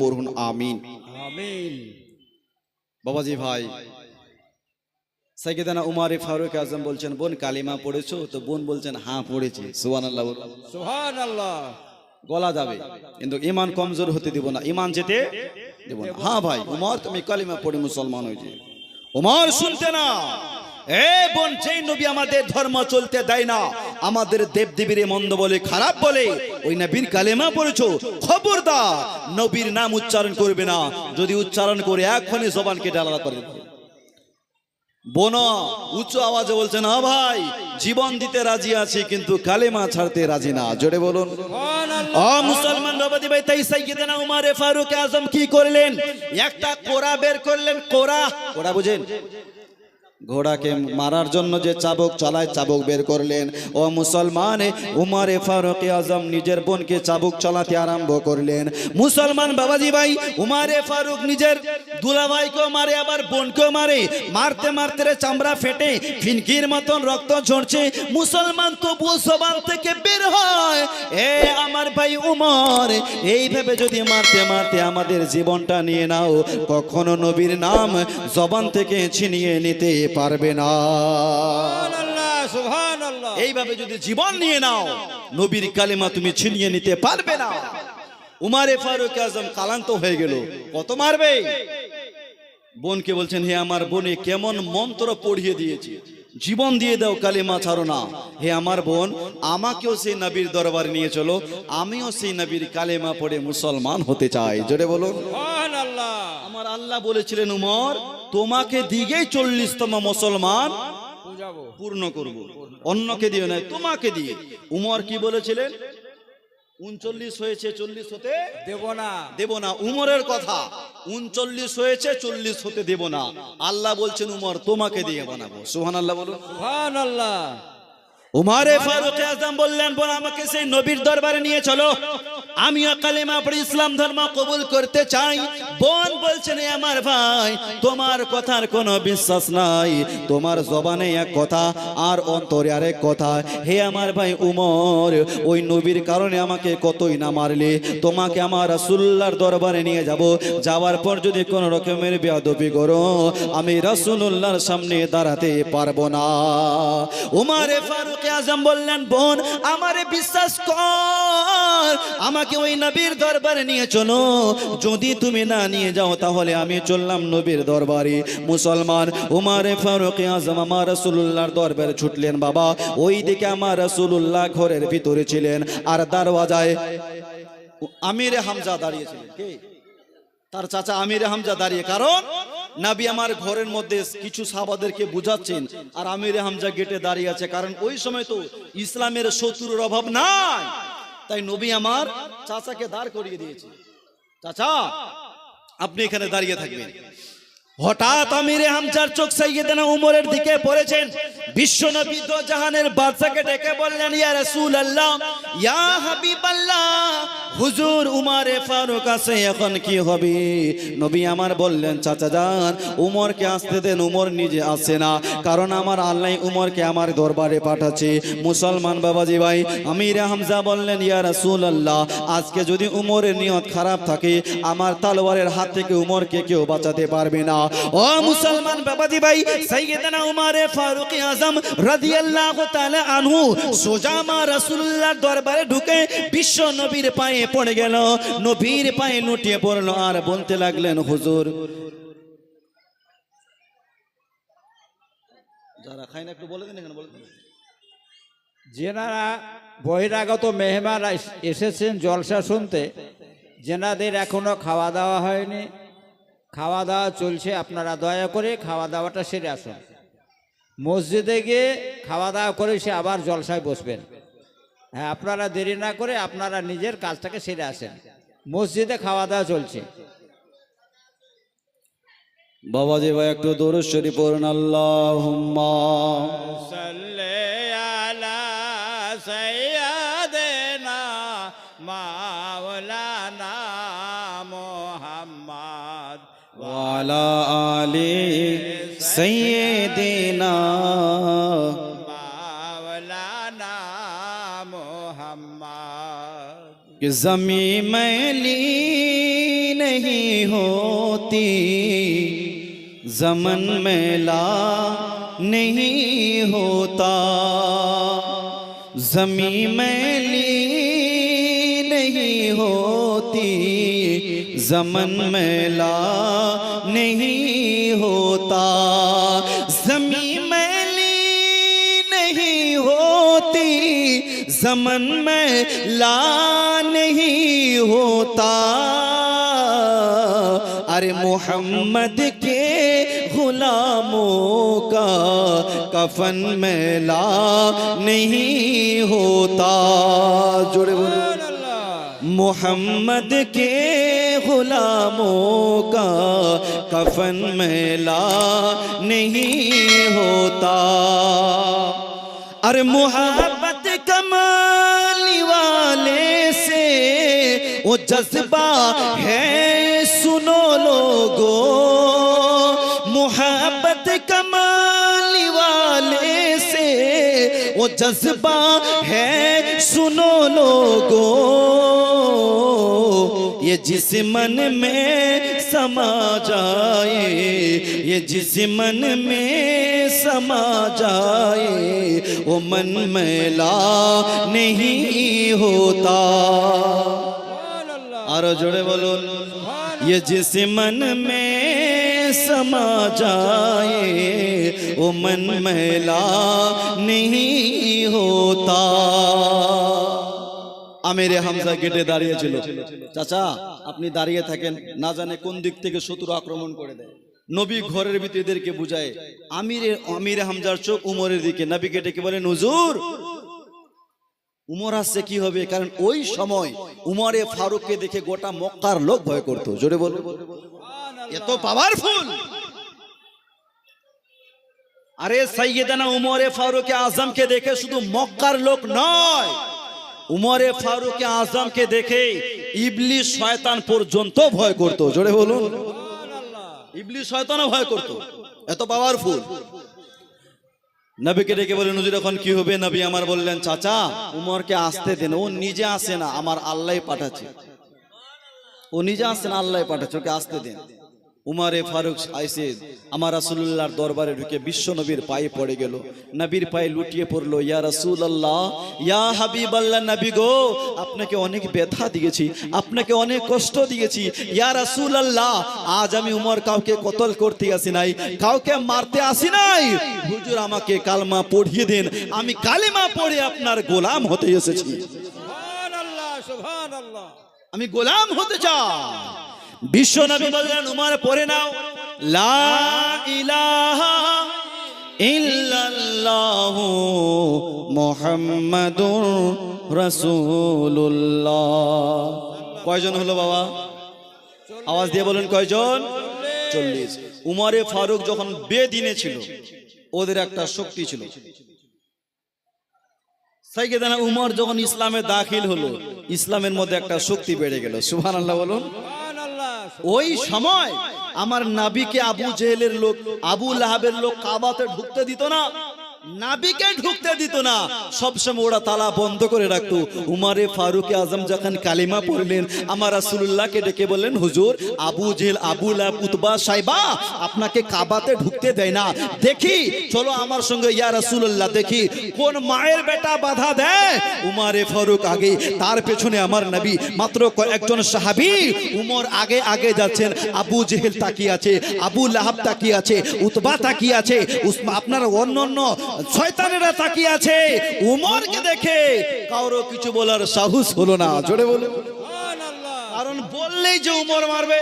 পড়ুন আমিন। বাবাজি ভাই সাইকেদানা উমারে ফারুক আজম বলছেন বোন কালিমা পড়েছো? তো বোন বলছেন হ্যাঁ পড়েছি। সুবান আল্লাহ সুহান আল্লাহ গলা যাবে। কিন্তু ইমান কমজোর হতে দিব না। ইমান যেতে দেব না। হ্যাঁ ভাই উমর তুমি কালিমা পড়ে মুসলমান হয়েছে। উমর শুনতে না। এ বোন যেই নবী আমাদের ধর্ম চলতে দেয় না আমাদের দেব দেবীর মন্দ বলে খারাপ বলে ওই নবীর কালেমা পড়েছো? খবরদার নবীর নাম উচ্চারণ করবে না যদি উচ্চারণ করে এখনই জবান কেটে আলাদা করে। বোন উচ্চ আওয়াজে বলছেন হ্যাঁ ভাই জীবন দিতে রাজি আছি কিন্তু কালেমা ছাড়তে রাজি না। জোরে বলুন। মুসলমান বাবাদি ভাই তাই সাইয়েদনা উমারে ফারুক আজম কি করলেন? একটা কোরা বের করলেন কোরা কোরা বুঝেন? ঘোড়াকে মারার জন্য যে চাবক চালায় চাবক বের করলেন। ও মুসলমান, উমারে ফারুক আজম নিজের বোনকে চাবুক চালাতে আরম্ভ করলেন। মুসলমান বাবাজি ভাই, উমারে ফারুক নিজের দুলাভাইকেও মারে, আবার বোনকেও মারে। মারতে মারতে চামড়া ফেটে, ফিনকির মতন রক্ত ঝরছে। মুসলমান তবু জবান থেকে বের হয়। এ আমার ভাই উমর এইভাবে যদি মারতে মারতে আমাদের জীবনটা নিয়ে নাও, কখনো নবীর নাম জবান থেকে ছিনিয়ে নিতে পারবে না। এইভাবে যদি জীবন নিয়ে নাও নবীর কালেমা তুমি ছিনিয়ে নিতে পারবে না। উমারে ফারুক আজম কালান্ত হয়ে গেল। কত মারবে? বোনকে বলছেন হে আমার বোনে কেমন মন্ত্র পড়িয়ে দিয়েছি। জীবন দিয়ে দাও কালিমা ছাড়ো না। হে আমার বোন আমাকেও সেই নবীর দরবার নিয়ে চলো। আমিও সেই নবীর কালেমা পড়ে মুসলমান হতে চাই। জোরে বলুন আল্লাহ আমার আল্লাহ বলেছিলেন উমর তোমাকে দিগেই চল্লিশতম মুসলমান পূর্ণ করব। অন্যকে দিয়ে নয় তোমাকে দিয়ে। উমর কি বলেছিলেন? উনচল্লিশ হয়েছে চল্লিশ হতে দেব না। দেব না উমরের কথা। উনচল্লিশ হয়েছে চল্লিশ হতে দেব না। আল্লাহ বলছেন উমর তোমাকে দিয়ে বানাবো। সুহান আল্লাহ বলো সুহান আল্লাহ উমারে ফারুক আজম বললেন বোন আমাকে সেই নবীর দরবারে নিয়ে চলো। আমিও কালেমা পড়ে ইসলাম ধর্ম কবুল করতে চাই। বোন বলছেন আমার ভাই, তোমার কথার কোনো বিশ্বাস নাই। তোমার জবানে এক কথা আর অন্তরে আরেক কথা। হে আমার ভাই উমর, ওই নবীর কারণে আমাকে কতই না মারলে। তোমাকে আমার রাসূলুল্লাহর দরবারে নিয়ে যাব। যাওয়ার পর যদি কোনো রকমের বেয়াদবি করো, আমি রাসূলুল্লাহর সামনে দাঁড়াতে পারব না। উমারে ফারুক আজম বললেন, বোন, আমারে বিশ্বাস কর। আমাকে ওই নবীর দরবারে নিয়ে চলো। যদি তুমি না নিয়ে যাও, তাহলে আমি চললাম নবীর দরবারে। মুসলমান, উমারে ফারুক আজম আমার রাসূলুল্লাহর দরবারে ছুটলেন বাবা। ওই দিকে আমার রাসূলুল্লাহ ঘরের ভিতরে ছিলেন। আর দরওয়াজায় আমিরে হামজা দাঁড়িয়েছিলেন। তার চাচা আমির হামজা দাঁড়িয়ে। কারণ নাবি আমার ঘরের মধ্যে কিছু সাহাবাদেরকে বুঝাচ্ছেন আর আমির হামজা গেটে দাঁড়িয়ে আছে। কারণ ওই সময় তো ইসলামের শত্রুর অভাব নাই। তাই নবী আমার চাচাকে দাঁড় করিয়ে দিয়েছে। চাচা আপনি এখানে দাঁড়িয়ে থাকবেন। হঠাৎ আমিরে হামজার চোখ সাইয়েদেনা উমরের দিকে পড়েছেন। বিশ্ব নবী দো জাহানের বাদশাকে ডেকে বললেন, ইয়া রাসূল আল্লাহ ইয়া হাবিব আল্লাহ হুজুর উমারে ফারুক আছে, এখন কি হবে? নবী আমার বললেন, চাচা যান উমরকে আসতে দেন, উমর নিজে আসে না। কারণ আমার আল্লাহ উমরকে আমার দরবারে পাঠাচ্ছে। মুসলমান বাবাজি ভাই, আমির হামজা বললেন, ইয়া রাসূল আল্লাহ আজকে যদি উমরের নিয়ত খারাপ থাকে, আমার তালোয়ারের হাত থেকে উমরকে কেউ বাঁচাতে পারবে না। ও মুসলমান বাবাজি ভাই, সাইয়েদনা উমারে ফারুক আজম রাদিয়াল্লাহু তাআলা আনহু সোজামা রাসূলুল্লাহর দরবারে ঢুকে বিশ্ব নবীর পায়ে পড়ে গেল। নবীর পায়ে লুটিয়ে পড়ল, আর বলতে লাগলেন, হুজুর, যারা খায় না একটু বলে দিন এখানে, বলে দিন। যেনারা বহিরাগত মেহমান এস- এসেছেন জলসা শুনতে, যেনাদের এখনও খাওয়া দাওয়া হয়নি খাওয়া দাওয়া চলছে আপনারা দয়া করে খাওয়া দাওয়াটা সেরে আসুন। মসজিদে গিয়ে খাওয়া দাওয়া করে সে আবার জলসায় বসবেন। হ্যাঁ আপনারা দেরি না করে আপনারা নিজের কাজটাকে সেরে আসেন। মসজিদে খাওয়া দাওয়া চলছে। বাবা ভাই একটু দরুদ শরীফ পড়ুন। আল্লাহুম্মা মাওলানা মোহাম্মদ ওয়ালা আলি সাইয়্যিদিনা মাওলানা والا آل سیدنا مولانا محمد کہ زمین میلی نہیں ہوتی زمن میلا نہیں ہوتا۔ زمین میلی ہوتی، زمن میلا نہیں ہوتا، زمین میلی نہیں ہوتی، زمن میلا نہیں ہوتا۔ ارے محمد کے غلاموں کا کفن میلا نہیں ہوتا۔ جڑے محمد کے غلاموں کا کفن میلا نہیں ہوتا۔ ارے محبت کمالی والے سے وہ جذبہ ہے، سنو لوگوں جذبہ ہے، سنو لوگو، یہ جس من میں سما جائے، یہ جس من میں سما جائے، وہ من میلا نہیں ہوتا۔ آرہ جڑے بولو، یہ جس من میں समा जाए वो मन मैला नहीं होता আমিরে হামজা গেটে দাঁড়িয়ে ছিল চাচা আপনি দাঁড়িয়ে থাকেন না জানে কোন দিক থেকে শত্রু আক্রমণ করে দেয় নবী ঘরের ভিতরে এদেরকে বুঝায় আমিরে আমিরে হামজার চোখ উমরের দিকে নবী গেটে কি বলেন হুজুর উমর আসছে কি হবে কারণ ওই সময় উমরে ফারুককে দেখে গোটা মক্কার লোক ভয় করতো জোরে বল এত পাওয়ারফুল আরে সাইয়েদানা উমরে ফারুকে আজমকে দেখে শুধু মক্কার লোক নয়, উমরে ফারুকে আজমকে দেখে ইবলিশ শয়তান পর্যন্ত ভয় করত। জোরে বলুন। ইবলিশ শয়তানও ভয় করত। এত পাওয়ারফুল নবীকে ডেকে বলে নজর এখন কি হবে? নবী আমার বললেন, চাচা, উমরকে আসতে দেন। ও নিজে আসে না, আমার আল্লাহ পাঠাচ্ছে। ও নিজে আসে না আল্লাহ পাঠাচ্ছে, ওকে আসতে দেন। উমারে ফারুক আইসে আমার রাসূলুল্লাহর দরবারে ঢুকে বিশ্ব নবীর পায়ে পড়ে গেল। নবীর পায়ে লুটিয়ে পড়ল ইয়া রাসূলুল্লাহ ইয়া হাবিবাল্লাহ নবী গো আপনাকে অনেক ব্যথা দিয়েছি আপনাকে অনেক কষ্ট দিয়েছি। ইয়া রাসুল আল্লাহ আজ আমি উমর কাউকে কতল করতে আসি নাই কাউকে মারতে আসি নাই। হুজুর আমাকে কালমা পড়িয়ে দিন আমি কালিমা পড়ে আপনার গোলাম হতে এসেছি। আমি গোলাম হতে চাই। বিশ্ব নবী বললেন, উমার, পড়ে নাও। লা ইলাহা কয়জন হলো বাবা? আওয়াজ দিয়ে বলেন, কয়জন? চল্লিশ। উমারে ফারুক যখন বেদিনে ছিল, ওদের একটা শক্তি ছিল। সাইকেদানা উমর যখন ইসলামে দাখিল হলো, ইসলামের মধ্যে একটা শক্তি বেড়ে গেল। সুবহান আল্লাহ বলুন। ওই সময় আমার নাবিকে আবু জেহেলের লোক আবু লাহাবের লোক কাবাতে ঢুকতে দিত না। নাবিকে ঢুকতে দিত না। সবসময় ওরা তালা বন্ধ করে রাখতো। উমারে ফারুকে আজম যখন কালিমা পড়লেন, আমার রাসূলুল্লাহকে ডেকে বললেন, হুজুর, আবু জেল আবুল উতবা সাইবা, আপনাকে কাবাতে ঢুকতে দেয় না। দেখি, চলো আমার সঙ্গে, ইয়া রাসূলুল্লাহ, দেখি, কোন মায়ের বেটা বাধা দেয়? উমারে ফারুক আগে, তার পেছনে আমার নবী, মাত্র কয়েকজন সাহাবি, উমর আগে আগে যাচ্ছেন। আবু জেহেল তাকিয়ে আছে, আবু লাহাব তাকিয়ে আছে, উতবা তাকিয়ে আছে। আপনার অন্য অন্য শয়তানেরা তাকিয়ে আছে। উমরকে দেখে। কারও কিছু বলার সাহস হলো না। জোরে বলে কারণ বললেই যে উমর মারবে।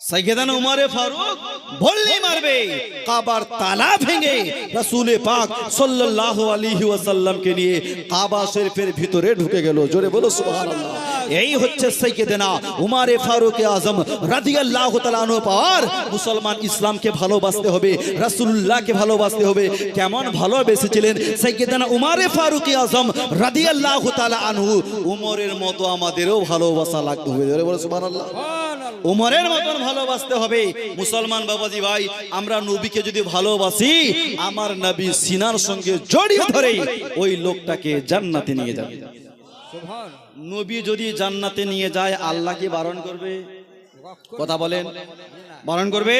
সাইয়েদানা উমারে ফারুক মারবে। কাবার তালা ভেঙে ওয়াসাল্লামকে নিয়ে কাবা ভিতরে ঢুকে গেল। জোরে বলো সুবহানাল্লাহ। এই হচ্ছে সাইয়েদানা উমারে ফারুক আজম রাদিয়াল্লাহু তাআলা আনহু পাওয়ার। মুসলমান ইসলামকে ভালোবাসতে হবে রাসূলুল্লাহকে ভালোবাসতে হবে। কেমন ভালোবেসেছিলেন সাইয়েদানা উমারে ফারুক আজম রাদিয়াল্লাহু তাআলা আনহু। উমরের মতো আমাদেরও ভালোবাসা লাগতে হবে সুবহানাল্লাহ। উমরের মতন ভালোবাসতে হবে। মুসলমান বাবাজি ভাই আমরা নবীকে যদি ভালোবাসি আমার নবী সিনার সঙ্গে জড়িয়ে ধরে ওই লোকটাকে জান্নাতে নিয়ে যাবে। নবী যদি জান্নাতে নিয়ে যায় আল্লাহকে বারণ করবে? কথা বলেন। বারণ করবে?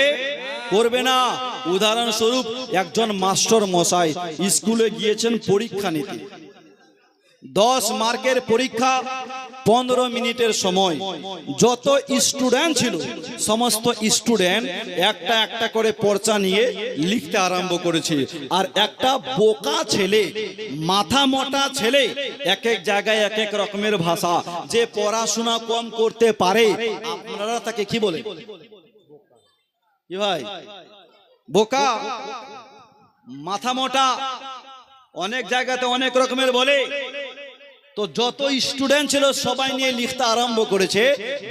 করবে না। উদাহরণস্বরূপ একজন মাস্টার মশাই স্কুলে গিয়েছেন পরীক্ষা নিতে। দশ মার্কের পরীক্ষা পনেরো মিনিটের সময়। যত স্টুডেন্ট ছিল, সমস্ত স্টুডেন্ট একটা একটা করে পর্চা নিয়ে লিখতে আরম্ভ করেছে। আর একটা বোকা ছেলে, মাথা মোটা ছেলে এক এক জায়গায় এক এক রকমের ভাষা, যে পড়াশোনা কম করতে পারে, আপনারা তাকে কি বলে? ভাই? বোকা, মাথা মোটা, অনেক জায়গাতে অনেক রকমের বলে। তো যত স্টুডেন্ট ছিল, সবাই নিয়ে লিখতে আরম্ভ করেছে।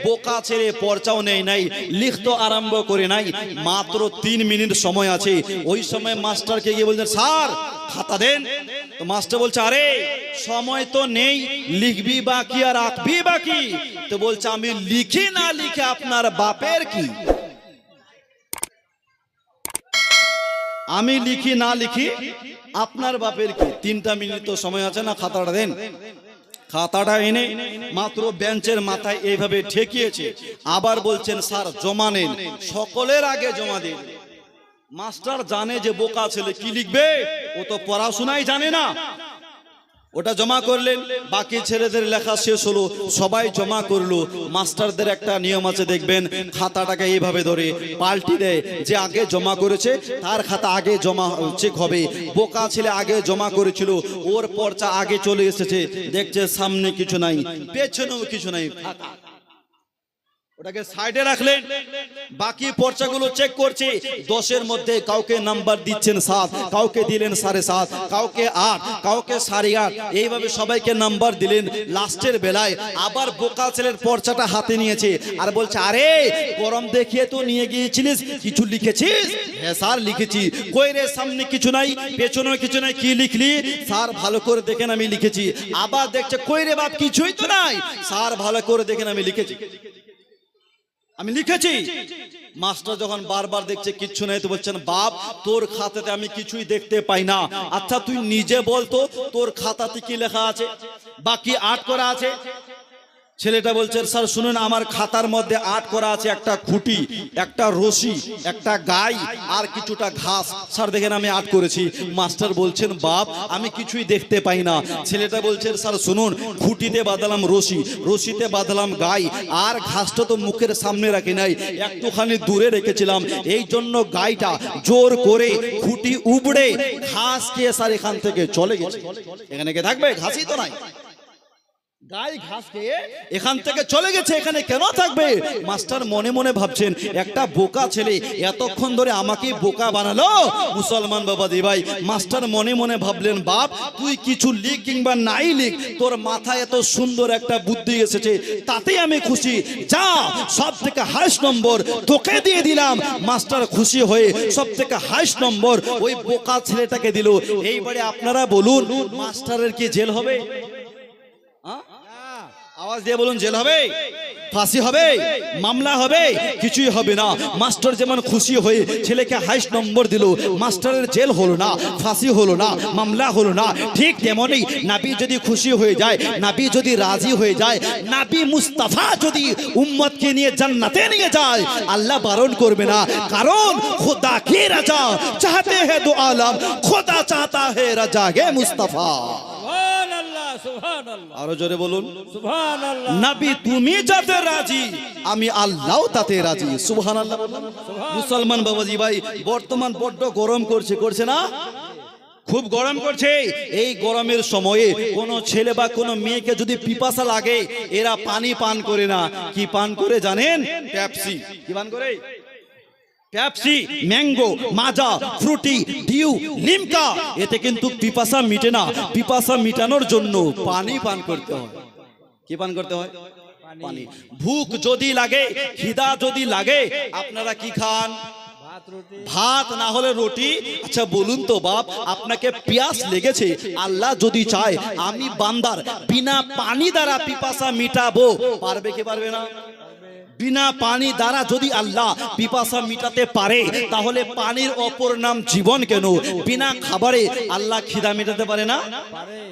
বোকা ছেড়ে পর্চাও নেই নাই, লিখতে আরম্ভ করে নাই। মাত্র তিন মিনিট সময় আছে। ওই সময় মাস্টারকে গিয়ে বলছেন স্যার, খাতা দেন। তো মাস্টার বলছে, আরে, সময় তো নেই, লিখবি বাকি আর আঁকবি বাকি। তো বলছে, আমি লিখি না লিখে আপনার বাপের কি? আমি লিখি না লিখি, আপনার বাপের কি? তিনটা মিনিট তো সময় আছে না, খাতাটা দেন। খাতাটা এনে মাত্র বেঞ্চের মাথায় এইভাবে ঠেকিয়েছে। আবার বলছেন, স্যার, জমা নেন। সকলের আগে জমা দিন। মাস্টার জানে যে বোকা ছেলে কি লিখবে, ও তো পড়াশোনাই জানে না। ওটা জমা করলেন, বাকি ছেলেদের লেখা শেষ হলো, সবাই জমা করল মাস্টারদের একটা নিয়ম আছে, দেখবেন, খাতাটাকে এইভাবে ধরে পাল্টি দেয়, যে আগে জমা করেছে, তার খাতা আগে জমা চেক হবে বোকা ছেলে আগে জমা করেছিল, ওর পর্চা আগে চলে এসেছে, দেখছে সামনে কিছু নাই, পেছনেও কিছু নাই ফাঁকা। ওটাকে সাইডে রাখলেন। বাকি পর্চাগুলো চেক করছে। দশের মধ্যে কাউকে নাম্বার দিচ্ছেন সাত, কাউকে দিলেন সাড়ে সাত, কাউকে আট, কাউকে সাড়ে আট। এইভাবে সবাইকে নাম্বার দিলেন। লাস্টের বেলায় আবার বোকা ছেলের পর্চাটা হাতে নিয়েছে। আর বলছে, আরে, গরম দেখিয়ে তো নিয়ে গিয়েছিলিস। কিছু লিখেছিস? হ্যাঁ স্যার, লিখেছি। কই রে, সামনে কিছু নাই? পেছনেও কিছু নাই। কি লিখলি? স্যার, ভালো করে দেখেন আমি লিখেছি। আবার দেখছে, কই রে বাপ, কিছুই তো নাই। স্যার, ভালো করে দেখেন আমি লিখেছি। আমি লিখেছি। মাস্টার যখন বারবার দেখছে, কিচ্ছু নেই, তো বলছেন, বাপ, তোর খাতাতে আমি কিছুই দেখতে পাই না। আচ্ছা তুই নিজে বলতো, তোর খাতাতে কি লেখা আছে? বাকি আট করা আছে? ছেলেটা বলছে, স্যার, শুনুন, আমার খাতার মধ্যে আট করা আছে, একটা খুঁটি, একটা রশি, একটা গাই আর কিছুটা ঘাস। স্যার, দেখেন, আমি আট করেছি। মাস্টার বলছেন, বাপ, আমি কিছুই দেখতে পাই না। ছেলেটা বলছে স্যার, শুনুন, খুঁটিতে বাঁধলাম রশি, রশিতে বাঁধলাম গাই, আর ঘাসটা তো মুখের সামনে রাখি নাই, একটুখানি দূরে রেখেছিলাম। এই জন্য গাইটা জোর করে খুঁটি উবড়ে ঘাস খেয়ে স্যার এখান থেকে চলে গেছে। এখানে কে থাকবে? ঘাসই তো নাই। গাই ঘাস খেয়ে এখান থেকে চলে গেছে। এখানে কেন থাকবে? মাস্টার মনে মনে ভাবছেন একটা বোকা ছেলে এতক্ষণ ধরে আমাকে বোকা বানালো? মুসলমান বাবা দি ভাই মাস্টার মনে মনে ভাবলেন বাপ তুই কিছু লিখ কিংবা নাই লিখ। তোর মাথায় এত সুন্দর একটা বুদ্ধি এসেছে তাতেই আমি খুশি। যা সব থেকে হাইস নম্বর তোকে দিয়ে দিলাম। মাস্টার খুশি হয়ে সব থেকে হাইস নম্বর ওই বোকা ছেলেটাকে দিল। এইবারে আপনারা বলুন মাস্টারের কি জেল হবে? আওয়াজ দিয়ে বলুন, জেল হবে? ফাঁসি হবে? মামলা হবে? কিছুই হবে না। মাস্টার যেমন খুশি হয়ে ছেলেকে হাইস্ট নম্বর দিল, মাস্টারের জেল হলো না, ফাঁসি হলো না, মামলা হলো না। ঠিক তেমনই নাবি যদি খুশি হয়ে যায়, নাবি যদি রাজি হয়ে যায়, নাবি মুস্তাফা যদি উম্মতকে নিয়ে জান্নাতে নিয়ে যায়, আল্লাহ বারণ করবে না। কারণ খোদা কে রাজা? চাহতে হে দো আলম খোদা চাহতা হে রাজা হে মুস্তাফা। আরও জোরে বলুন। নাবি তুমি যাতে রাজি আমি আল্লাহ তাতে রাজি। সুবহানাল্লাহ। মুসলমান বাবাজি ভাই বর্তমান বড্ড গরম করছে করছে না? খুব গরম করছে। এই গরমের সময়ে কোনো ছেলে বা কোনো মেয়েকে যদি পিপাসা লাগে এরা পানি পান করে না। কি পান করে জানেন? ট্যাপসি কি পান করে? পেপসি ম্যাঙ্গো মাজা ফ্রুটি ডিউ লিমকা এতে কিন্তু পিপাসা মিটে না। পিপাসা মিটানোর জন্য পানি পান করতে হয়। কি পান করতে হয়? পানি। ভুক যদি লাগে খিদা যদি লাগে আপনারা কি খান? ভাত না হলে রুটি? আচ্ছা বলুন তো বাপ আপনাকে পিয়াস লেগেছে। আল্লাহ যদি চায় আমি বান্দার বিনা পানি দ্বারা পিপাসা মিটাবো। পারবে কি পারবে না? বিনা পানি দ্বারা যদি আল্লাহ পিপাসা মিটাতে পারে, তাহলে পানির অপর নাম জীবন কেন? বিনা খাবারে আল্লাহ খিদা মেটাতে পারে না?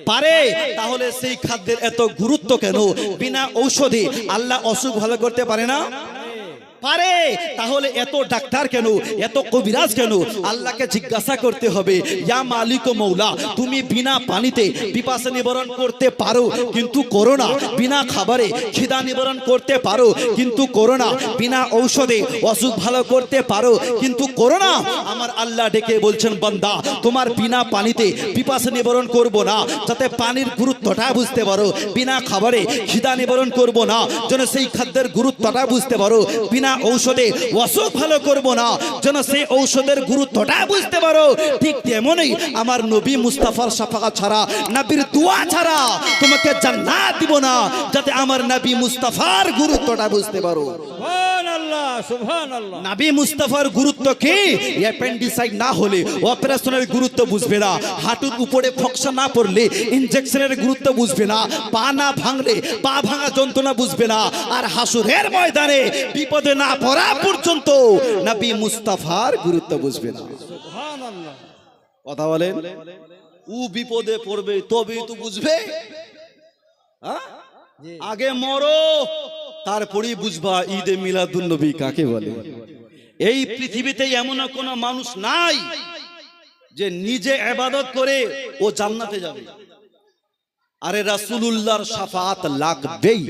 পারে। তাহলে সেই খাদ্যের এত গুরুত্ব কেন? বিনা ঔষধে আল্লাহ অসুখ ভালো করতে পারে না? পারে। তাহলে এত ডাক্তার কেন? এত কবিরাজ কেন? আল্লাহকে জিজ্ঞাসা করতে হবে, ইয়া মালিক মৌলা, তুমি বিনা পানিতে পিপাসা নিবারণ করতে পারো, কিন্তু করো না। বিনা খাবারে খিদা নিবারণ করতে পারো, কিন্তু করো না। বিনা ঔষধে অসুখ ভালো করতে পারো, কিন্তু করো না। আমার আল্লাহ ডেকে বলছেন, বান্দা, তোমার বিনা পানিতে পিপাসা নিবারণ করব না, যাতে পানির গুরুত্বটা বুঝতে পারো। বিনা খাবারে খিদা নিবারণ করব না, যেন সেই খাদ্যের গুরুত্বটা বুঝতে পারো। বিনা ঔষধে অসুখ ভালো করব না। যেন সেই ঔষধের গুরুত্বটা বুঝতে পারো। ঠিক তেমনই আমার নবী মুস্তাফার সাফাকা ছাড়া, নাবির দোয়া ছাড়া তোমাকে জান্নাত দিব না, যাতে আমার নবী মুস্তাফার গুরুত্বটা বুঝতে পারো। আল্লাহ সুবহান আল্লাহ নাবি মুস্তাফার গুরুত্ব কি? অ্যাপেন্ডিসাইড না হলে অপারেশনের গুরুত্ব বুঝবে না। হাঁটুর উপরে ফকসা না পড়লে ইনজেকশনের গুরুত্ব বুঝবে না। পা না ভাঙলে পা ভাঙা যন্ত্রণা বুঝবে না। আর হাসুরের ময়দানে বিপদে না পড়া পর্যন্ত নাবি মুস্তাফার গুরুত্ব বুঝবে না। কথা বলেন? উ বিপদে পড়বে তবেই তো বুঝবে। হ্যাঁ? আগে মরো তারপরেই বুঝবা ঈদে মিলাদুন নবী কাকে বলে? এই পৃথিবীতে এমন কোনো মানুষ নাই যে নিজে এবাদত করে ও জান্নাতে যাবে। আরে রাসূলুল্লাহর শাফাত লাগবেই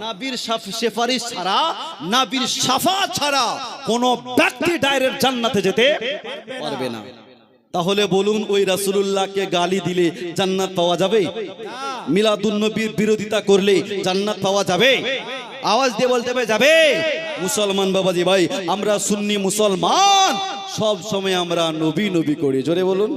নাবির সাফ- সেফারিশ ছাড়া নাবির সাফা ছাড়া কোন ব্যক্তি ডাইরেক্ট জান্নাতে যেতে পারবে না। তাহলে বলুন ওই রাসূলুল্লাহকে গালি দিলে জান্নাত পাওয়া যাবে? মিলাদুন্নবীর বিরোধিতা করলে জান্নাত পাওয়া যাবে? আওয়াজ দিয়ে বলতে হবে, যাবে? মুসলমান বাবাজি ভাই, আমরা সুন্নি মুসলমান। সব সময় আমরা নবী নবী করি। জোরে বলুন।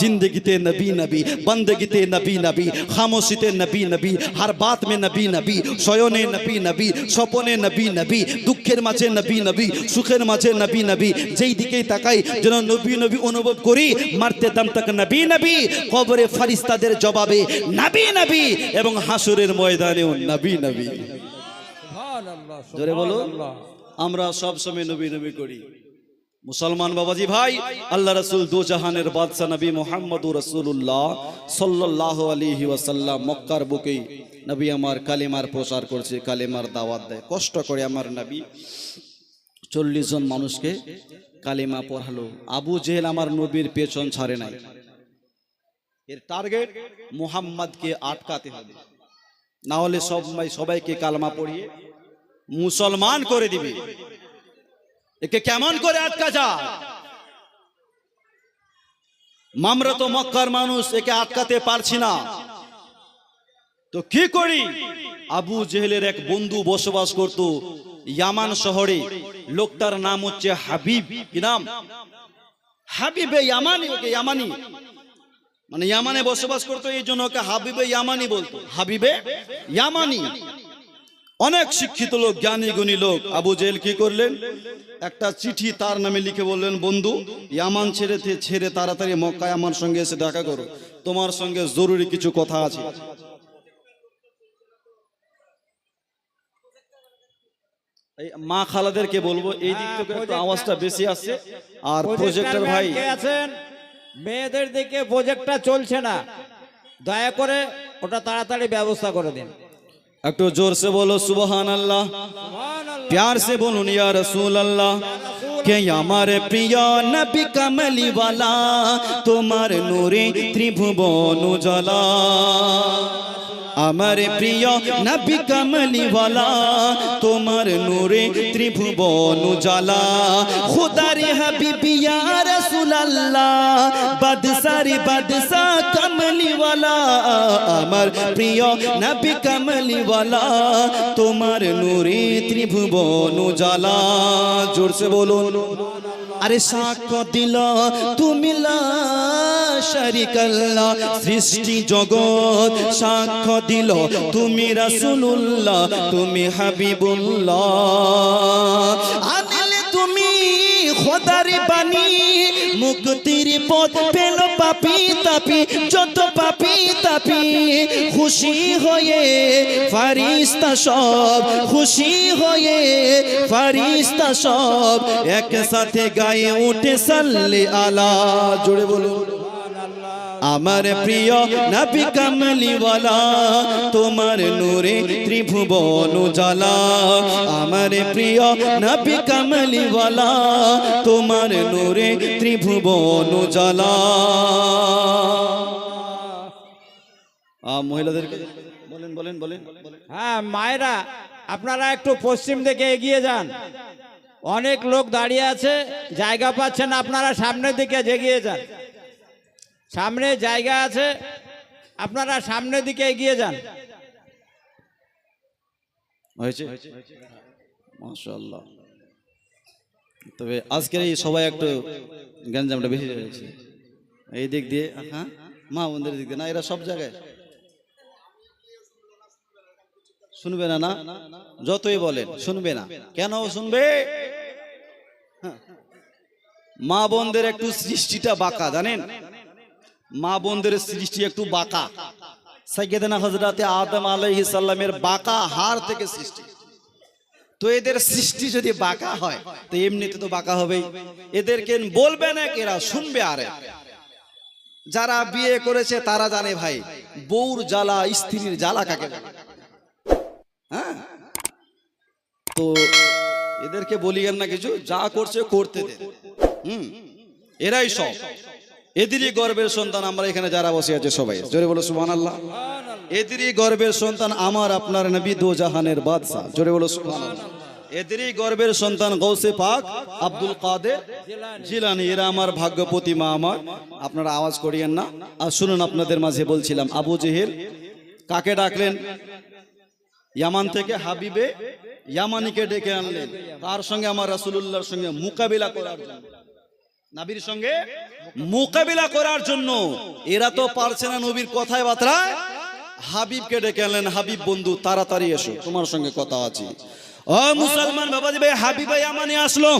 जिंदगीते नबी नबी बंदगीते नबी नबी खामोशीते नबी नबी हर बात में नबी नबी শয়নে নবী নবী স্বপনে নবী নবী দুঃখের মাঝে নবী নবী সুখের মাঝে নবী নবী যেই দিকেই তাকাই যেন নবী নবী অনুভব করি মারতে দাম তাক নবী নবী কবরে ফারিস্তাদের জবাবে নবী নবী এবং হাসুরের ময়দানেও নবী নবী সুবহান আল্লাহ জোরে বলো সুবহান আল্লাহ আমরা সব সময় নবী নবী করি মুসলমান বাবাজি ভাই, আল্লাহ রসুল দু জাহানের বাদশা নবী মোহাম্মদ রসুল্লাহ সাল্লাহ আলিহি ওয়াসাল্লাম মক্কার বুকেই নবী আমার কালেমার প্রচার করছে, কালেমার দাওয়াত দেয়। কষ্ট করে আমার নবী চল্লিশ জন মানুষকে কালেমা পড়ালো। আবু জেহেল আমার নবীর পেছন ছাড়ে নাই। এর টার্গেট মুহাম্মদকে আটকাতে হবে। না হলে সবাই সবাইকে কালমা পড়িয়ে মুসলমান করে দিবে। একে কেমন করে আটকা যায়? মামরা তো মক্কার মানুষ একে আটকাতে পারছি না। তো কি করি? আবু জেহেলের এক বন্ধু বসবাস করত ইয়ামান শহরে। লোকটার নাম হচ্ছে হাবিব। কি নাম? হাবিবে ইয়ামানি, ওকে ইয়ামানি। মানে ইয়ামানে বসবাস করতো এই জন্য ওকে হাবিবে ইয়ামানি বলতো। হাবিবে ইয়ামানি। অনেক শিক্ষিত লোক জ্ঞানী গুণী লোক। আবু জেল কি করলেন? একটা চিঠি তার নামে লিখে বললেন বন্ধু ইয়ামান ছেড়ে ছেড়ে তাড়াতাড়ি মক্কায় আমার সঙ্গে এসে দেখা করো। তোমার সঙ্গে জরুরি কিছু কথা আছে। মা খালাদেরকে বলব এই দিক থেকে একটু আওয়াজটা বেশি আসছে। আর প্রজেক্টর ভাই আছেন? মেয়েদের দিকে প্রজেক্টটা চলছে না। দয়া করে ওটা তাড়াতাড়ি ব্যবস্থা করে দিন। একটু জোর সে বলো সুবহান আল্লাহ সুবহান আল্লাহ प्यार से बोलो या रसूल अल्लाह के हमारे प्रिय नबी कमली वाला তোমার নূরে ত্রিভুবন উজালা আমার প্রিয় নবী কমলিওয়ালা তোমার নূরে ত্রিভুবন উজালা খুদার হাবিবি ইয়া রাসূলুল্লাহ বাদশারি বাদশা কমলিওয়ালা, আমার প্রিয় নবী কমলিওয়ালা, তোমার নূরে ত্রিভুবন উজালা। জোরসে বলুন, আরে সাক্ষ্য দিল তুমি লা শারিকাল্লাহ, সৃষ্টি জগৎ সাক্ষ্য দিল তুমি রাসূলুল্লাহ, তুমি হাবিবুল্লাহ। তুমি খোদার বাণী, মুক্তির পথ পেল পাপি তাপি, যত পাপি তাপি। খুশি হয়ে ফারিস্তা সব, খুশি হয়ে ফারিস্তা সব। একসাথে গায়ে উঠে সাল্লে আলা জুড়ে বলুন। আমার প্রিয় নবী কামলিওয়ালা তোমার নূরে ত্রিভুবন জ্বালা আমার প্রিয় নবী কামলিওয়ালা তোমার নূরে ত্রিভুবন জ্বালা আ, মহিলাদেরকে বলেন বলেন বলেন। হ্যাঁ মায়েরা আপনারা একটু পশ্চিম দিকে এগিয়ে যান। অনেক লোক দাঁড়িয়ে আছে জায়গা পাচ্ছেন আপনারা সামনের দিকে এগিয়ে যান। সামনে জায়গা আছে, আপনারা সামনের দিকে এগিয়ে যান। হয়েছে? মাশাআল্লাহ। তবে আজকের এই সবাই একটু গ্যাঞ্জামটা বেশি হয়েছে এই দিক দিয়ে হ্যাঁ? মা বন্ধুর দিক দিয়ে না, এরা সব জায়গায়। শুনবে না না? যতই বলেন, শুনবে না। কেন শুনবে? হ্যাঁ। মা বোনদের একটু সৃষ্টিটা বাঁকা, জানেন? মা বোনদের সৃষ্টি একটু বাঁকা। সাইকেদানা হজরতে আদম আলাইহিস সালামের বাঁকা হার থেকে সৃষ্টি। তো এদের সৃষ্টি যদি বাঁকা হয়, তো এমনিতে তো বাঁকা হবেই। এদেরকে বলবে না এরা শুনবে আরে যারা বিয়ে করেছে, তারা জানে ভাই, বউর জ্বালা স্ত্রীর জ্বালা কাকে হ্যাঁ? তো এদেরকে বলিয়েন না কিছু, যা করছে করতে দে। হুম? এরাই সব। এদেরই গর্বের সন্তান আমরা এখানে যারা বসে আছে সবাই। জোরে বলো সুবহান আল্লাহ এদেরই গর্বের সন্তান আমার আপনার নবী দো জাহানের বাদশাহ। জোরে বলো আল্লাহ এদেরই গর্বের সন্তান গৌসে পাক আব্দুল কাদের জিলানি। এরা আমার ভাগ্য প্রতিমা আমার। আপনারা আওয়াজ করিয়েন না। আর শুনুন আপনাদের মাঝে বলছিলাম আবু জেহেল কাকে ডাকলেন? ইয়ামান থেকে হাবিবে ইয়ামানিকে ডেকে আনলেন। তার সঙ্গে? আমার রাসূলুল্লাহর সঙ্গে মোকাবিলা করার জন্য। নাবির সঙ্গে মোকাবিলা করার জন্য। এরা তো পারছে না নবীর কথায় বার্তায়। হাবিবকে ডেকে আনলেন হাবিব বন্ধু তাড়াতাড়ি এসো তোমার সঙ্গে কথা আছে। ও মুসলমান বাবাজি ভাই হাবিব ভাই আমানে আসলো।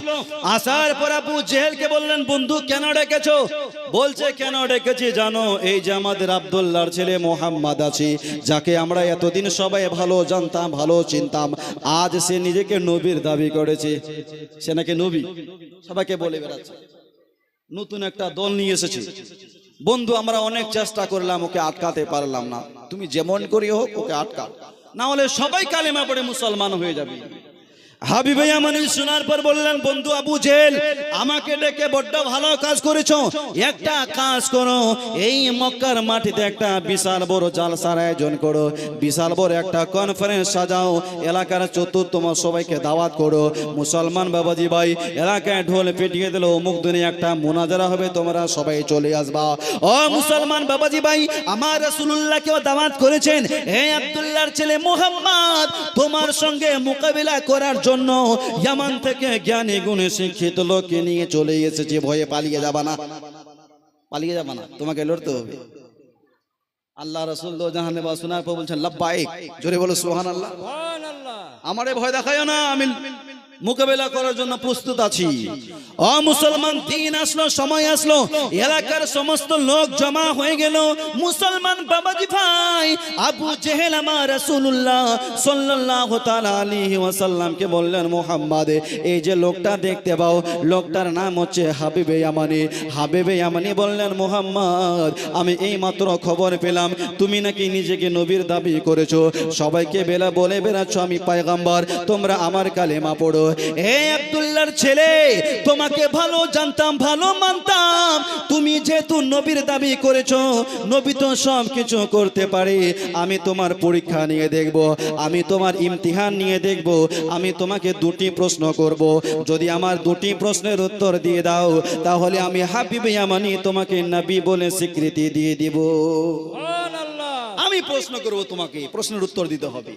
আসার পর আবু জেহেলকে বললেন বন্ধু কেন ডেকেছো? বলছে কেন ডেকেছি জানো? এই যে আমাদের আব্দুল্লাহর ছেলে মোহাম্মদ আছে যাকে আমরা এতদিন সবাই ভালো জানতাম ভালো চিনতাম আজ সে নিজেকে নবীর দাবি করেছে। সে নাকি নবী? সবাইকে বলে বেড়াচ্ছে। নতুন একটা দল নিয়ে এসেছে। বন্ধু, আমরা অনেক চেষ্টা করলাম, ওকে আটকাতে পারলাম না। তুমি যেমন করি হোক, ওকে আটকা না হলে সবাই কালেমা পড়ে মুসলমান হয়ে যাবে। হাবিব ভাই আমানি শোনার পর বললেন, বন্ধু আবু জেল আমাকে ডেকে বড্ড ভালো কাজ করেছ। একটা কাজ করো, এই মক্কার মাটিতে একটা বিশাল বড় জালসার আয়োজন করো। বিশাল বড় একটা কনফারেন্স সাজাও। এলাকার চতুর্থম সবাইকে দাওয়াত করো। মুসলমান বাবাজি ভাই, এলাকায় ঢোল পিটিয়ে দিল, অমুক দিনে একটা মোনাজারা হবে, তোমরা সবাই চলে আসবা। ও মুসলমান বাবাজি ভাই, আমার রাসূলুল্লাহকেও দাওয়াত করেছেন, হে আব্দুল্লাহর ছেলে মোহাম্মদ, তোমার সঙ্গে মোকাবিলা করার জন্য ইয়ামান থেকে জ্ঞানী গুণে শিক্ষিত লোককে নিয়ে চলে এসেছে ভয়ে পালিয়ে যাবা না। পালিয়ে যাবা না তোমাকে লড়তে হবে। আল্লাহ রসুল জাহানে বা শোনার পর বলছেন লাব্বাইক জোরে বলো সুহান আল্লাহ আমারে ভয় দেখায় না আমি মোকাবেলা করার জন্য প্রস্তুত আছি। অ মুসলমান দিন আসলো সময় আসলো এলাকার সমস্ত লোক জমা হয়ে গেল। মুসলমান বাবাজি ভাই। আবু জেহেল আমার রাসূলুল্লাহ সাল্লাল্লাহু তাআলা আলাইহি ওয়াসাল্লামকে বললেন, মুহাম্মদ, এই যে লোকটা দেখতে পাও, লোকটার নাম হচ্ছে হাবিবে ইয়ামানি। হাবিবে ইয়ামানি বললেন, মুহাম্মদ, আমি এই মাত্র খবর পেলাম, তুমি নাকি নিজেকে নবীর দাবি করেছ। সবাইকে বেলা বলে বেড়াচ্ছ, আমি পায়গাম্বার, তোমরা আমার কালেমা পড়ো। হে আবদুল্লার ছেলে, তোমাকে ভালো জানতাম, ভালো মানতাম। তুমি যেহেতু নবীর দাবি করেছ, নবী তো সব কিছু করতে পারে। আমি তোমার পরীক্ষা নিয়ে দেখব আমি তোমার ইমতিহান নিয়ে দেখব আমি তোমাকে দুটি প্রশ্ন করব। যদি আমার দুটি প্রশ্নের উত্তর দিয়ে দাও তাহলে আমি হাবিব ইয়ামানি তোমাকে নবী বলে স্বীকৃতি দিয়ে দিব। আমি প্রশ্ন করব তোমাকে প্রশ্নের উত্তর দিতে হবে।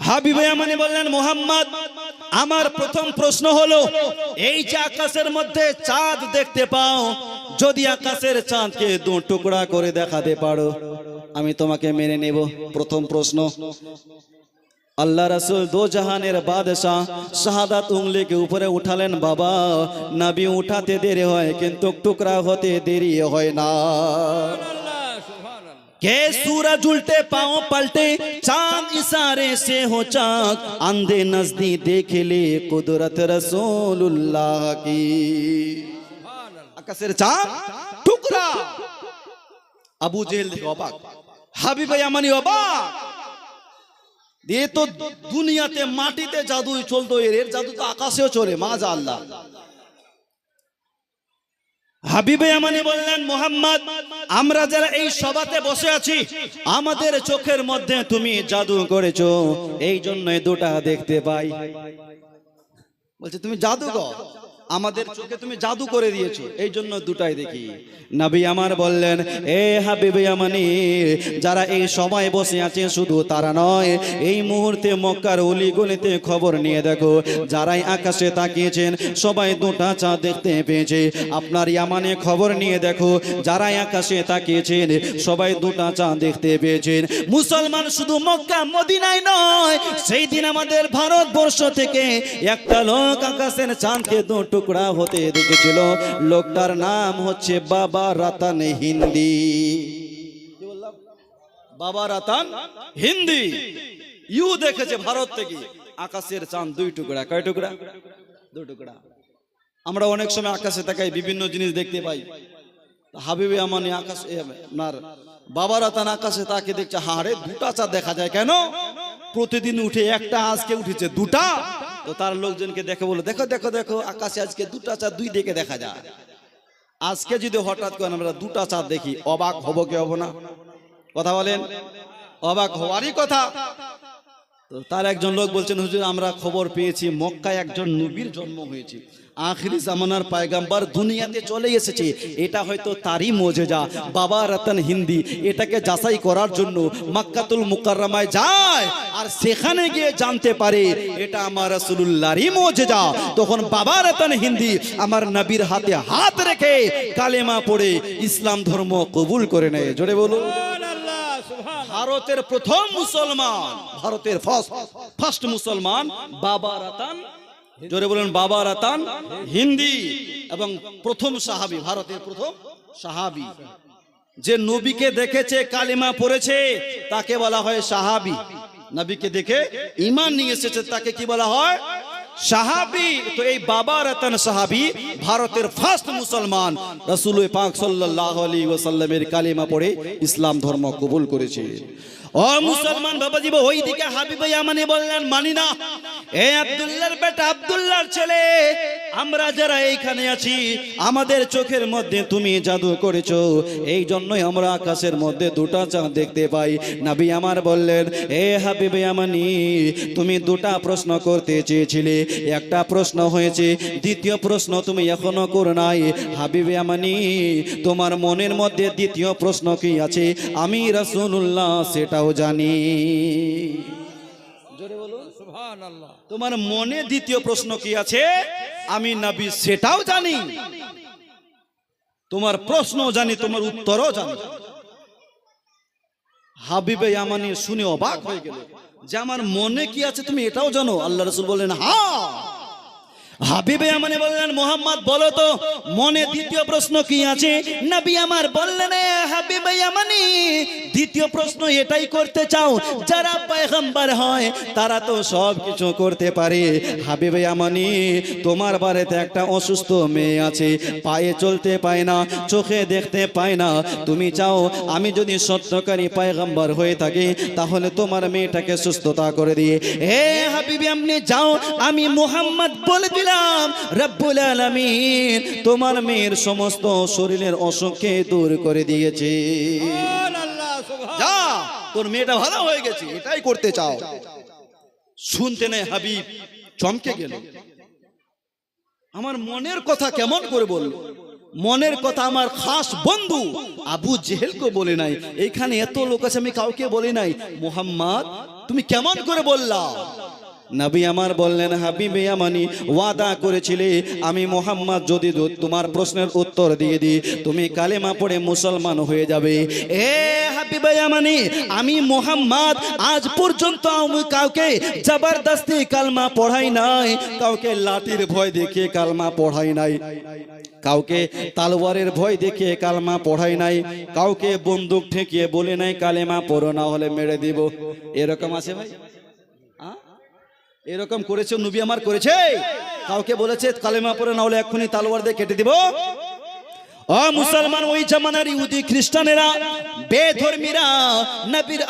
হাবিবে আমানি বললেন মোহাম্মদ আমার প্রথম প্রশ্ন হলো এই যে আকাশের মধ্যে চাঁদ দেখতে পাও যদি আকাশের চাঁদকে দু টুকরা করে দেখাতে পারো আমি তোমাকে মেনে নেব প্রথম প্রশ্ন আল্লাহ রাসূল দো জাহানের বাদশাহ শাহাদাত উংলিকে উপরে উঠালেন বাবা নবী উঠাতে দেরি হয় কিন্তু টুকরা হতে দেরি হয় না के सूरज उल्टे पाँव पलटे चांद इशारे से हो चाक अंधे नजदी देख ले कुदरत रसूलुल्लाह की আকাশের চাঁদ, টুকরা। আবু জেহেল দেখে অবাক। হাবিবে আমানি অবাক। তো দুনিয়াতে মাটিতে চলতো, এর এর জাদু তো আকাশেও চলে মাজা আল্লাহ হাবিবে আমানি বললেন, মোহাম্মদ, আমরা যারা এই সভাতে বসে আছি, আমাদের চোখের মধ্যে তুমি জাদু করেছ, এই জন্যই দুটা দেখতে পাই। বলছে, তুমি জাদুকর আমাদের চোখে তুমি জাদু করে দিয়েছ। এই জন্য দুটাই দেখি। নবী আমার বললেন, এ হাবিবে আমানি যারা এই সময় বসে আছে শুধু তারা নয়, এই মুহূর্তে মক্কার অলি গলিতে খবর নিয়ে দেখো, যারাই আকাশে তাকিয়েছেন, সবাই দুটা চাঁদ দেখতে পেয়েছে। আপনার ইয়ামানে খবর নিয়ে দেখো, যারাই আকাশে তাকিয়েছেন, সবাই দুটা চাঁদ দেখতে পেয়েছেন। মুসলমান শুধু মক্কা, মদিনায় নয়, সেই দিন আমাদের ভারতবর্ষ থেকে একটা লোক আকাশের চাঁদকে দু টুকরা হতে দেখেছিল। লোকটার নাম হচ্ছে বাবা রাতান হিন্দি। বাবা রাতান হিন্দি। ইউ দেখেছে ভারত থেকে। আকাশের চাঁদ দুই টুকরা। কয় টুকরা? দুই টুকরা। আমরা অনেক সময় আকাশে তাকাই, বিভিন্ন জিনিস দেখতে পাই। হাবিবে আমানি আকাশ আপনার বাবা রাতান আকাশে তাকে দেখছে। হাড়ে দুটা চা দেখা যায়। কেন? প্রতিদিন উঠে একটা আজকে উঠেছে দুটা। তো তার লোকজনকে দেখে বলো, দেখো দেখো দেখো, আকাশে আজকে দুটা চাঁদ দুই দিকে দেখা যায়। আজকে যদি হঠাৎ করে আমরা দুটা চাঁদ দেখি, অবাক হব কি হব না? কথা বলেন? অবাক হওয়ারই কথা। তো তার একজন লোক বলছেন, হুজুর, আমরা খবর পেয়েছি, মক্কায় একজন নবীর জন্ম হয়েছে। আখিরি জামানার পায়গাম্বার দুনিয়াতে চলে এসেছে। এটা হয়তো তারই মজেজা। বাবা রতন হিন্দি এটাকে যাচাই করার জন্য মাক্কাতুল মুকাররমায় যায় আর সেখানে গিয়ে জানতে পারে এটা আমার রাসূলুল্লাহরই মজেজা। তখন বাবা রতন হিন্দি আমার নবীর হাতে হাত রেখে কালেমা পড়ে ইসলাম ধর্ম কবুল করে নেয়। জোরে বলুন। ভারতের প্রথম মুসলমান ভারতের ফার্স্ট ফার্স্ট মুসলমান বাবা রাতান জোরে বলেন বাবা রাতান হিন্দি এবং প্রথম সাহাবি, ভারতের প্রথম সাহাবি। যে নবীকে দেখেছে, কালিমা পড়েছে, তাকে বলা হয় সাহাবি। নবীকে দেখে ইমান নিয়ে এসেছে, তাকে কি বলা হয়? সাহাবি। তো এই বাবা রতন সাহাবি ভারতের ফার্স্ট মুসলমান। রসুল পাক সাল্লাহ আলী ওসাল্লামের কালিমা পড়ে ইসলাম ধর্ম কবুল করেছে। ও মুসলমান বাবাজি ওই দিকে হাবিব ইয়ামানি বললেন, মানি না। এ আব্দুল্লাহর বেটা আব্দুল্লাহর ছেলে, আমরা যারা এইখানে আছি, আমাদের চোখের মধ্যে তুমি জাদু করেছ। এই জন্যই আমরা আকাশের মধ্যে দুটা চাঁদ দেখতে পাই। নাবি আমার বললেন, এ হাবিব ইয়ামানি তুমি দুটা প্রশ্ন করতে চেয়েছিলে। একটা প্রশ্ন হয়েছে, দ্বিতীয় প্রশ্ন তুমি এখনও করো নাই। হাবিবে আমানি, তোমার মনের মধ্যে দ্বিতীয় প্রশ্ন কি আছে? আমি রাসূলুল্লাহ সেটাও জানি। জোরে বলুন। তোমার মনে দ্বিতীয় প্রশ্ন কি আছে? আমি নাবি সেটাও জানি। তোমার প্রশ্ন জানি তোমার উত্তরও জানি। হাবিবে ইয়ামানি শুনে অবাক হয়ে গেল যে আমার মনে কি আছে তুমি এটাও জানো? আল্লাহ রসুল বললেন হ্যাঁ। হাবিবে আমানে বললেন, মোহাম্মদ, বলো তো, মনে দ্বিতীয় প্রশ্ন কি আছে? নবী আমার বললেন, "এ হাবিবে আমানি, দ্বিতীয় প্রশ্ন এটাই করতে চাও, যারা পয়গম্বর হয়, তারা তো সব কিছু করতে পারে। হাবিবে আমানি, তোমার বাড়িতে একটা অসুস্থ মেয়ে আছে, পায়ে চলতে পায় না, চোখে দেখতে পায় না। তুমি চাও, আমি যদি সত্যকারী পয়গম্বর হয়ে থাকি, তাহলে তোমার মেয়েটাকে সুস্থতা করে দিয়ে। হে হাবিবি আপনি যাও, আমি মোহাম্মদ বলে দিলাম। রব্বুল আলামিন তোমার মেয়ের সমস্ত শরীরের অসুখকে দূর করে দিয়েছে। যা তোর মেয়েটা ভালো হয়ে গেছে এটাই করতে চাও। শুনতে নেই হাবিব চমকে গেল। আমার মনের কথা কেমন করে বলল মনের কথা আমার খাস বন্ধু আবু জেহেলকে বলে নাই এখানে এত লোক আছে আমি কাউকে বলি নাই। মোহাম্মদ তুমি কেমন করে বললা? নবী আমার বললেন, হাবিবে আমানি, ওয়াদা করেছিলে। আমি মোহাম্মদ যদি তোমার প্রশ্নের উত্তর দিয়ে দিই, তুমি কালেমা পড়ে মুসলমান হয়ে যাবে। এ হাবিবে আমানি, আমি মোহাম্মদ, আজ পর্যন্ত কাউকে জবরদস্তি কালমা পড়াই নাই, কাউকে লাঠির ভয় দেখিয়ে কালমা পড়াই নাই, কাউকে তালওয়ারের ভয় দেখিয়ে কালমা পড়াই নাই, কাউকে বন্দুক ঠেকিয়ে বলে নাই, কালেমা পড়ো না হলে মেরে দিব। এরকম আছে ভাই? এরকম করেছে, নবী আমার করেছে। কাউকে বলেছে, কালেমা পরে না হলে এক্ষুনি তালোয়ার দিয়ে কেটে দিব। অ মুসলমান, ওই জামানার ইহুদি খ্রিস্টানেরা, বেধর্মীরা, নবীর